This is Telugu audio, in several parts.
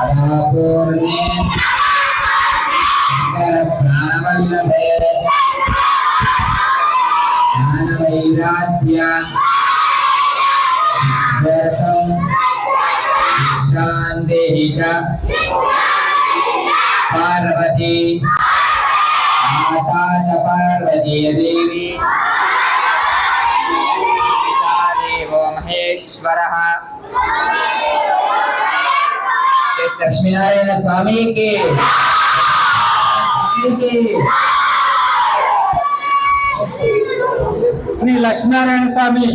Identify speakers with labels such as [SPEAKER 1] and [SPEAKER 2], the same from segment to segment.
[SPEAKER 1] पूर्णे प्राणवल्लभे ज्ञानवैराज्यं शान्तिः च पार्वती माता च पार्वती देवी देवो महेश्वरः లక్ష్మీనారాయణ స్వామికి.
[SPEAKER 2] శ్రీ లక్ష్మీనారాయణ స్వామి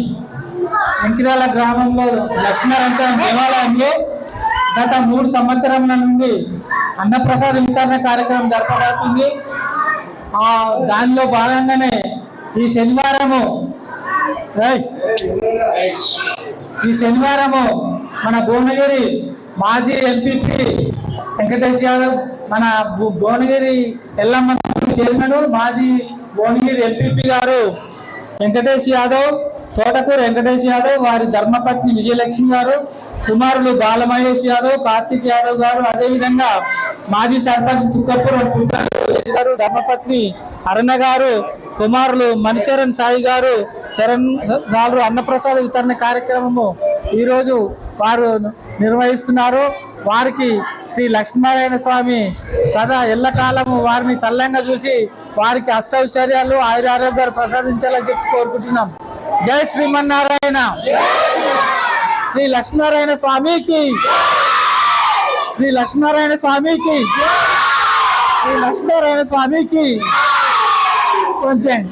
[SPEAKER 2] అంకిరాల గ్రామంలో లక్ష్మీనారాయణ స్వామి దేవాలయంలో గత మూడు సంవత్సరముల నుండి అన్నప్రసాద వితరణ కార్యక్రమం జరపబడుతుంది. ఆ దానిలో భాగంగానే ఈ శనివారము ఈ శనివారము మన భువనగిరి మాజీ ఎంపీపీ వెంకటేష్ యాదవ్ మన భు- భువనగిరి ఎల్లమ్మ చైర్మన్ మాజీ భువనగిరి ఎంపీపీ గారు వెంకటేష్ యాదవ్ తోటకూరు వెంకటేష్ యాదవ్ వారి ధర్మపత్ని విజయలక్ష్మి గారు కుమారులు బాలమహేష్ యాదవ్ కార్తిక్ యాదవ్ గారు అదేవిధంగా మాజీ సర్పంచ్ తుక్కపురం గారు ధర్మపత్ని అరుణ గారు కుమారులు మణిచరణ్ సాయి గారు చరణ్ గారు అన్నప్రసాద్ వితరణ కార్యక్రమము ఈరోజు వారు నిర్వహిస్తున్నారు. వారికి శ్రీ లక్ష్మీనారాయణ స్వామి సదా ఎల్లకాలము వారిని చల్లంగా చూసి వారికి అష్టైశ్వర్యాలు ఆయురారోగ్యాలు ప్రసాదించాలని చెప్పి కోరుకుంటున్నాం. జై శ్రీమన్నారాయణ. శ్రీ లక్ష్మీనారాయణ స్వామికి. శ్రీ లక్ష్మీనారాయణ స్వామికి. శ్రీ లక్ష్మీనారాయణ స్వామికి. కొంచెం.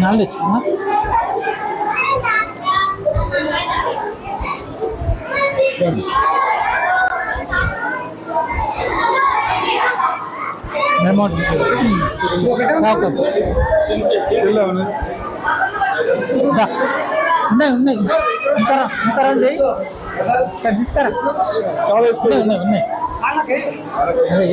[SPEAKER 2] నాలుగు తెచ్చుకున్నా మెమో ఉన్నాయి ఉన్నాయి ఇక్కడ తీసుకురా ఉన్నాయి ఉన్నాయి ఉన్నాయి. అదే